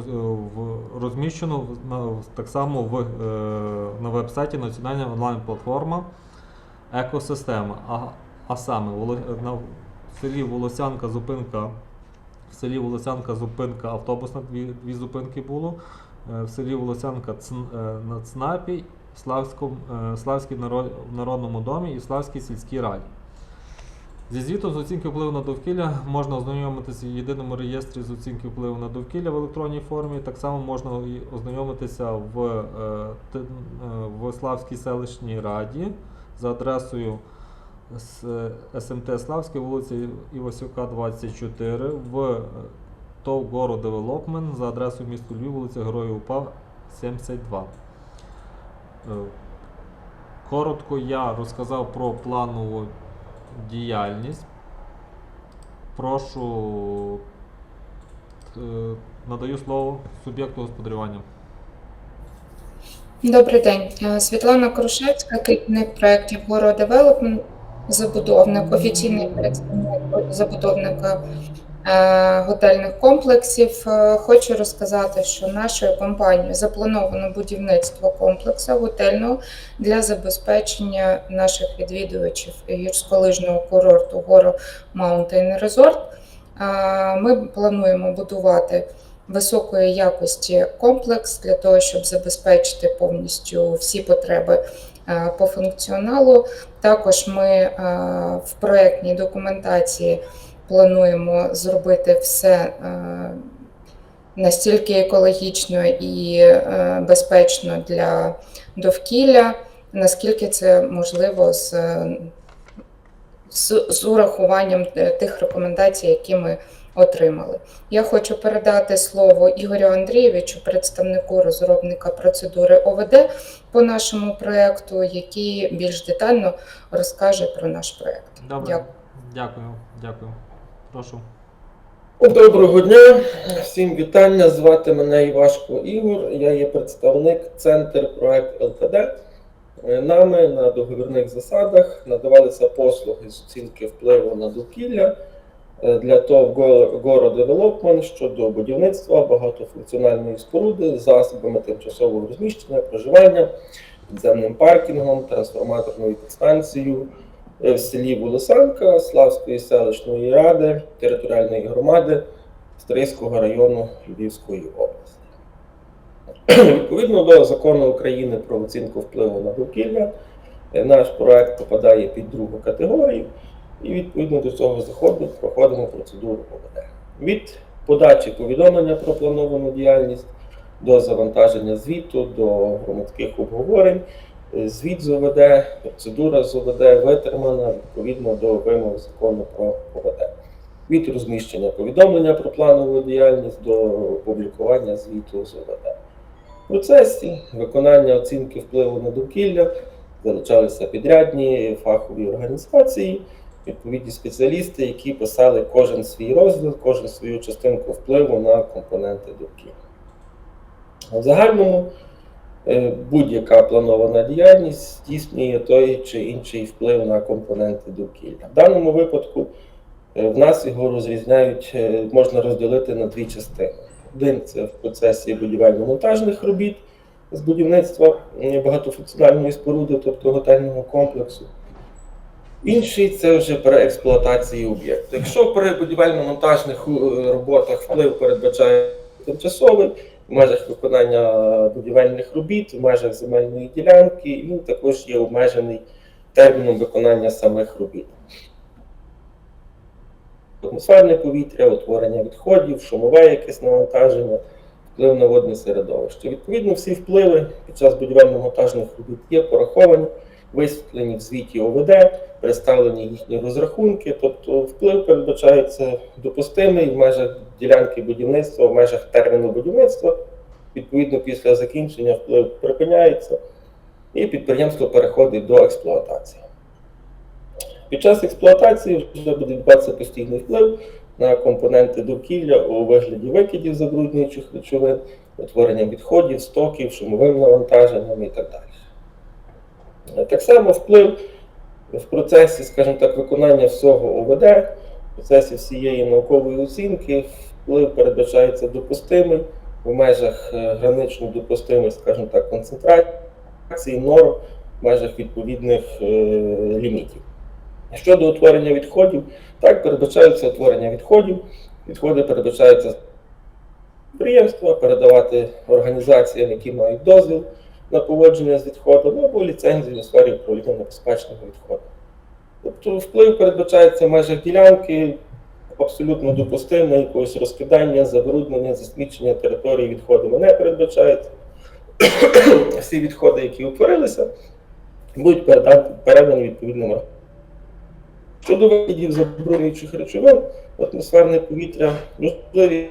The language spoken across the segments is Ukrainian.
в- розміщено так само в, е, на веб-сайті Національна онлайн-платформа Екосистема. А, а саме на, селі Волосянка зупинка. В селі Волосянка зупинка автобусна, дві, дві зупинки було. Е, В селі Волосянка е, на ЦНАПі, Славському, е, Славській наро- народному домі і Славській сільській раді. Зі звітом з оцінки впливу на довкілля можна ознайомитися в єдиному реєстрі з оцінки впливу на довкілля в електронній формі. Так само можна ознайомитися в, е, е, в Славській селищній раді за адресою е, СМТ Славське, вулиця Івасюка, 24, в ТОВ Горо Девелопмент за адресою місто Львів, вулиця Героїв УПА, 72. Е, Коротко я розказав про планову діяльність. Прошу е, надаю слово суб'єкту господарювання. Добрий день. Е, Світлана Крушевська, керівник проєктів Горо Девелопмент, забудовник, офіційний представник забудовника готельних комплексів. Е, Хочу розказати, що нашою компанією заплановано будівництво комплексу готельного для забезпечення наших відвідувачів гірськолижного курорту Горо Mountain Resort. Е, Ми плануємо будувати високої якості комплекс для того, щоб забезпечити повністю всі потреби е, по функціоналу. Також ми е, в проєктній документації плануємо зробити все е, настільки екологічно і е, безпечно для довкілля, наскільки це можливо з, з, з урахуванням е, тих рекомендацій, які ми отримали. Я хочу передати слово Ігорю Андрійовичу, представнику розробника процедури ОВД по нашому проєкту, який більш детально розкаже про наш проєкт. Добре. Дякую. Дякую. Дякую. Прошу. Доброго дня, всім вітання. Звати мене Івашко Ігор. Я є представник Центр проект ЛТД. Е, Нами на договірних засадах надавалися послуги з оцінки впливу на довкілля е, для ТОВ Горо Девелопмент щодо будівництва багатофункціональної споруди з засобами тимчасового розміщення, проживання, підземним паркінгом, трансформаторною підстанцією в селі Волосанка Славської селищної ради територіальної громади Стрийського району Львівської області. Відповідно до закону України про оцінку впливу на довкілля, е, наш проект попадає під другу категорію, і відповідно до цього заходу проходимо процедуру ОВД. Від подачі повідомлення про плановану діяльність до завантаження звіту, до громадських обговорень, е, звіт з процедура з витримана відповідно до вимог закону про ОВД. Від розміщення повідомлення про планову діяльність до опублікування звіту з ОВД. В процесі виконання оцінки впливу на довкілля залучалися підрядні фахові організації, відповідні спеціалісти, які писали кожен свій розділ, кожен свою частинку впливу на компоненти довкілля. В загальному е, будь-яка планована діяльність здійснює той чи інший вплив на компоненти довкілля. В даному випадку е, в нас його розрізняють, е, можна розділити на дві частини. Один це в процесі будівельно-монтажних робіт з будівництва е, багатофункціональної споруди, тобто готельного комплексу. Інший це вже при експлуатації об'єкту. Якщо при будівельно-монтажних е, роботах вплив передбачає тимчасовий, в межах виконання будівельних робіт, в межах земельної ділянки, він також є обмежений терміном виконання самих робіт. Атмосферне повітря, утворення відходів, шумове якесь навантаження, вплив на водне середовище. Відповідно, всі впливи під час будівельно-монтажних робіт є пораховані, висвітлені в звіті ОВД, представлені їхні розрахунки, тобто вплив передбачається допустимий в межах ділянки будівництва, в межах терміну будівництва. Відповідно, після закінчення вплив припиняється і підприємство переходить до експлуатації. Під час експлуатації вже буде відбуватися постійний вплив на компоненти довкілля у вигляді викидів забруднюючих речовин, утворення відходів, стоків, шумовим навантаженням і так далі. Так само вплив в процесі, скажімо так, виконання всього ОВД, в процесі всієї наукової оцінки, вплив передбачається допустимий в межах е, гранично допустимих, скажімо так, концентрацій, норм, в межах відповідних е, лімітів. Щодо утворення відходів, так, передбачається утворення відходів. Відходи передбачаються підприємства, передавати організаціям, які мають дозвіл на поводження з відходами або ліцензію у сфері управління небезпечними відходами. Тобто вплив передбачається в межах ділянки, абсолютно допустимо, якогось розкидання, забруднення, засмічення території відходами не передбачається. Всі відходи, які утворилися, будуть передані, відповідним органам. Щодо видів забруднюючих речовин, атмосферне повітря можливі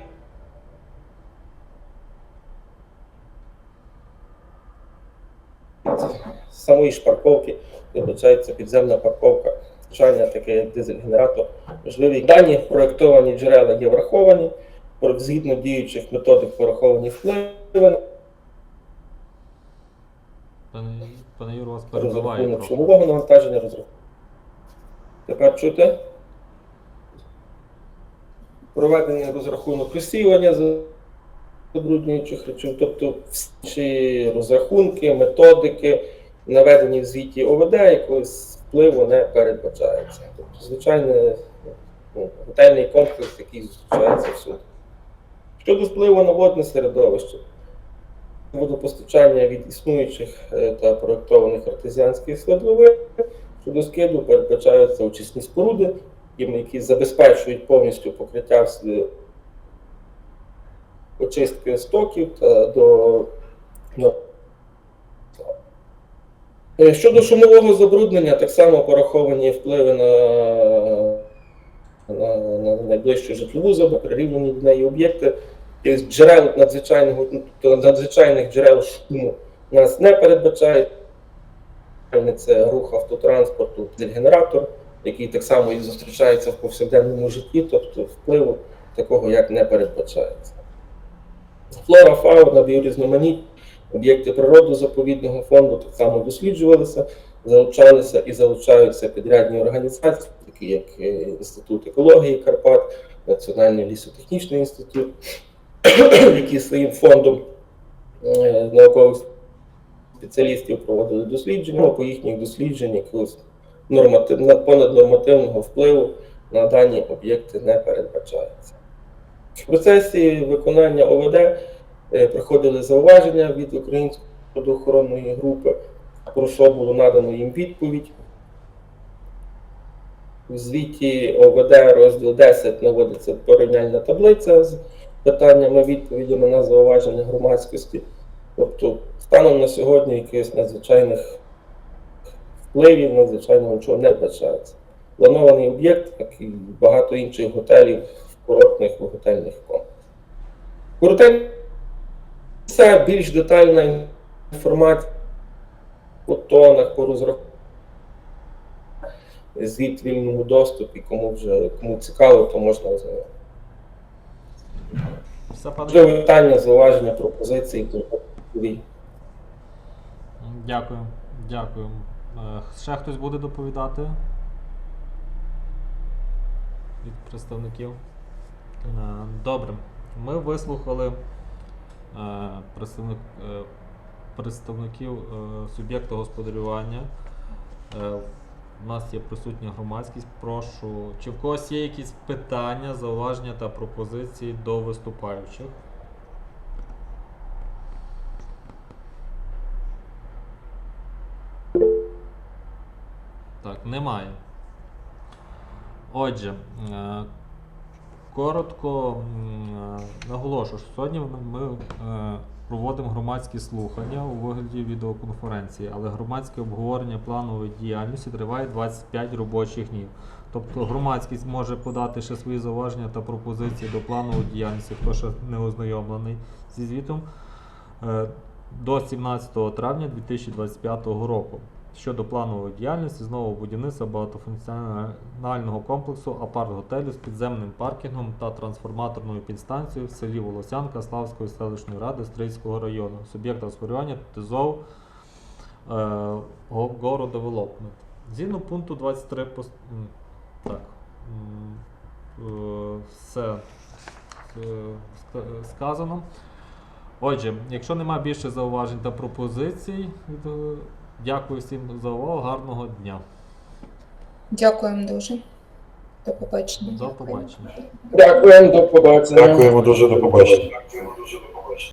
з самої ж парковки передбачається підземна парковка, звичайно, таке дизель-генератор. Можливі дані проєктовані джерела є враховані, згідно діючих методик пораховані впливи Пане, Юро, вас перебиває розрахунок навантаження розрахунок. Тепер чути? Проведення розрахунок розсіювання забруднюючих речовин, тобто всі розрахунки, методики, наведені в звіті ОВД, якогось впливу не передбачається. Тобто, звичайно, ну, готельний комплекс, який зустрічається всюди. Щодо впливу на водне середовище, водопостачання від існуючих е, та проєктованих артезіанських свердловин щодо скиду передбачаються очисні споруди, які забезпечують повністю покриття очистки стоків та до до- Е, Щодо шумового забруднення, так само пораховані впливи на, на, на найближчу житлову зону, прирівняні до неї об'єкти. Джерел надзвичайного, ну, тобто надзвичайних джерел шуму нас не передбачає. Це рух автотранспорту, генератор, який так само і зустрічається в повсякденному житті, тобто впливу такого як не передбачається. Флора, фауна, біорізноманіття, об'єкти природно-заповідного фонду так само досліджувалися, залучалися і залучаються підрядні організації, такі як е, Інститут екології Карпат, Національний лісотехнічний інститут, які своїм фондом е, наукових спеціалістів проводили дослідження, по їхніх дослідженнях якогось норматив, понаднормативного впливу на дані об'єкти не передбачається. В процесі виконання ОВД е, приходили зауваження від Української природоохоронної групи, про що було надано їм відповідь. В звіті ОВД розділ 10 наводиться порівняльна таблиця з питаннями, відповідями на зауваження громадськості. Тобто, станом на сьогодні якихось надзвичайних впливів, надзвичайно нічого не вбачається. Планований об'єкт, як і багато інших готелів курортних готельних комплексах. Коротенько, це більш детальна інформація по тонах, по розрахунку. Звіт вільному доступі, кому вже кому цікаво, то можна пане Можливо, питання, зауваження, пропозиції. Дякую. Дякую. Е, Ще хтось буде доповідати? Від представників? Е, Добре. Ми вислухали е, е, представників суб'єкту господарювання. У нас є присутня громадськість. Прошу. Чи в когось є якісь питання, зауваження та пропозиції до виступаючих? Так, немає. Отже, коротко м, наголошую, що сьогодні ми е, проводимо громадські слухання у вигляді відеоконференції, але громадське обговорення планової діяльності триває 25 робочих днів. Тобто громадськість може подати ще свої зауваження та пропозиції до планової діяльності, хто ще не ознайомлений зі звітом, е, до 17 травня 2025 року щодо планової діяльності з нового будівництва багатофункціонального комплексу апарт-готелю з підземним паркінгом та трансформаторною підстанцією в селі Волосянка Славської селищної ради Стрийського району, суб'єкта господарювання ТЗОВ е, Development. Згідно пункту 23 пос- м, так, е, все е, сказано. Отже, якщо нема більше зауважень та пропозицій, е, дякую всім за увагу. Гарного дня. Дякуємо дуже. До побачення. До побачення. Дякуємо, до побачення. Дякуємо дуже до побачення.